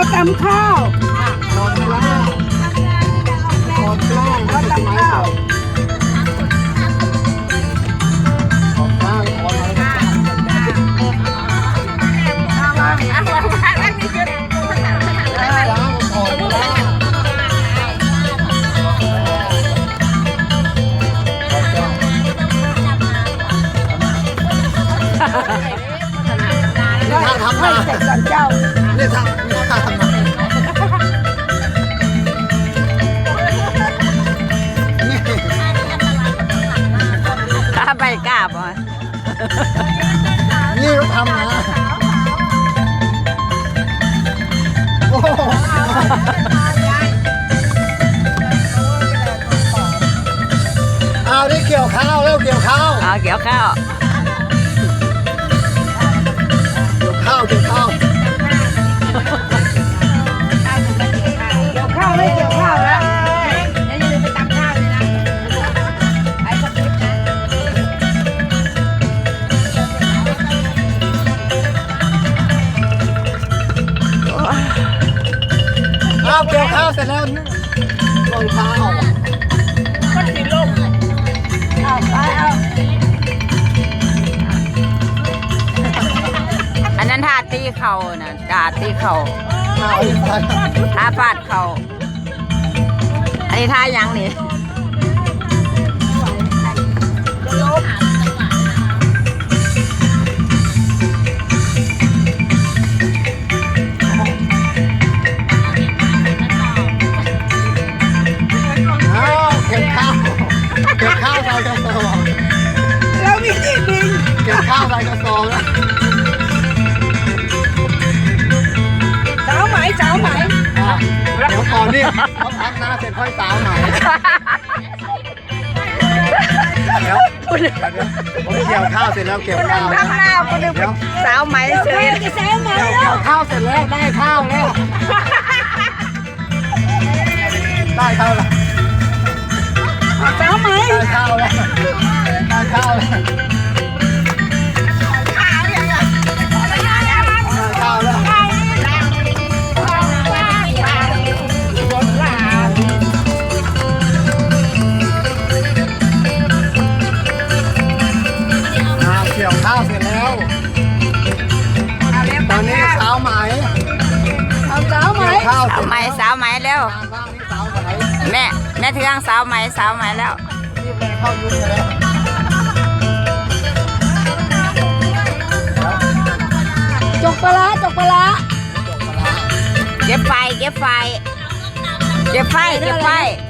เราตำข้าวอนกล้าโอนกล้าเราตำข้าวขอบกล้าโอนอะไรกันล้างโอนกล้าขอบกล้าเราถ้าทำให้นาเสร็จก่อนเจ้าเนี่ยถ้าเนี่ยถ้าทำนานี่ถ้าไปกล้าบ่นี่ทำนาโอ้โหเอาได้เกี่ยวข้าวแล้วเกี่ยวข้าวเอาเกี่ยวข้าว เอาเกี่ยวข้าวเสร็จแล้วรองเท้าเอาไปเอาอันนั้นท่าตีเข่านะท่าตีเข่าเอาอีกท่านท่าฟาดเข่าอันนี้ท่ายังนี่เอ เขาพักนาเสร็จค่อยสาวใหม่เดี๋ยวเดี๋ยวผมเกี่ยวข้าวเสร็จแล้วเก็บข้าวข้างหน้าคนนึงเดี๋ยวสาวไหมเฉยจะสาวไหมเกี่ยวข้าวเสร็จแล้วได้ข้าวแล้วได้ข้าวแล้วสาวไหมได้ข้าวแล้วได้ข้าวแล้ว วไหมเกี่ยวข้าวเสสาร็วจไหมสาวไหมแล้วบ้านนี่สาวไหมแม่แม่เทืองสาวไหมสาวไหมแล้วรีบเลยเข้ายุ่งไปแล้วจกปลาร้าจกปลาร้าเก็บไฟเก็บไฟเก็บไฟเก็บไฟเก็บไฟ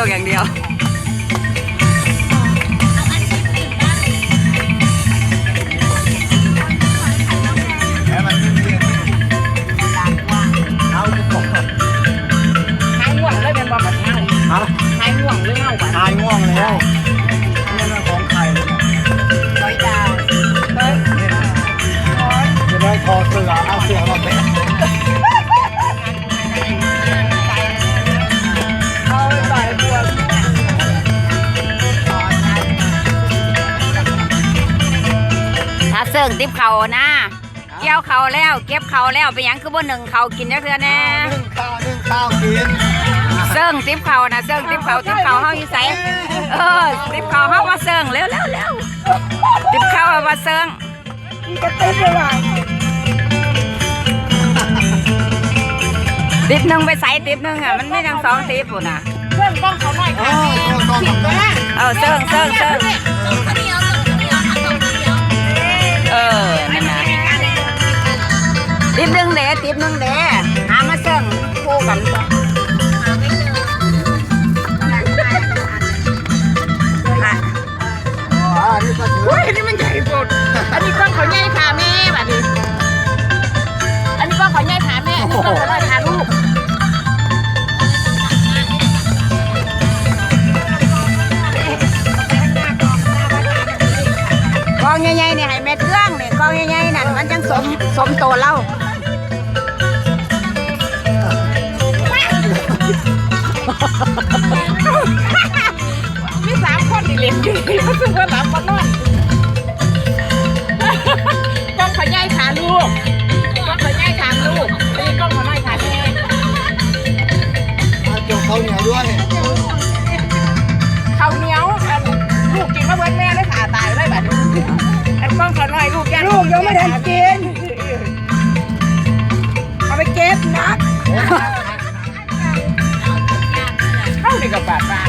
ยโยกอย่างเดียวแล้วมันเรียนเอาจะตกหายง่วงเลยเป็นบ่แบบนี้ฮะหายง่วงหรือเงาบ่หายง่วงแล้วนี่มันของใครเนี่ยร้อยดาวจะได้คอเสือเอาเสือมาแบกเอา ถ้าเสิ่งติบเขานะเกี่ยวเขาแล้วเก็บเขาแล้วไปหยังคือบ่หนึ่งเขากินจักเทื่อแน่นึ่งข้าวนึ่งข้าวกินเสิ่งติบเขานะเสิ่งติบเขาติบเขาเฮาอยู่ไสเออติบเขาเฮามาเสิ่งเร็วเร็วเร็วติบเขาเอามาเสิ่งมีกระติ๊บเลยว่ะติบหนึงไปใส่ติบหนึงอะมันไม่ทั้งสองติบพุ่นน่ะเเพื่อนกล้องเขาหน่อยอ๋ค่ะอต้องต้องต้องเอาเซิงเซิงเซิง เขาใหญ่ค่ะแม่แบบนี้อันนี้กล้องเขาใหญ่ค่ะแม่อันนี้กล้องเขาหน่อยค่ะลูกกองใหญ่ๆนี่ให้แม่เครื่องนี่กองใหญ่ๆนั่นมันจังสมสมโตเรามีสามคนนี่เล่นอยู่รู้สึกว่าหลับมานอน อ่าเกี่ยวเขาเหนียวด้วยข้าวเหนียวอันลูกกินมาเบิดแม่เลยค่ะตายเลยแบบนี้อันกล้องเขาหน่อยลูกยันลูกยังไม่ทันกินเอาไปเก็บนะเข้าในกับบาดบาน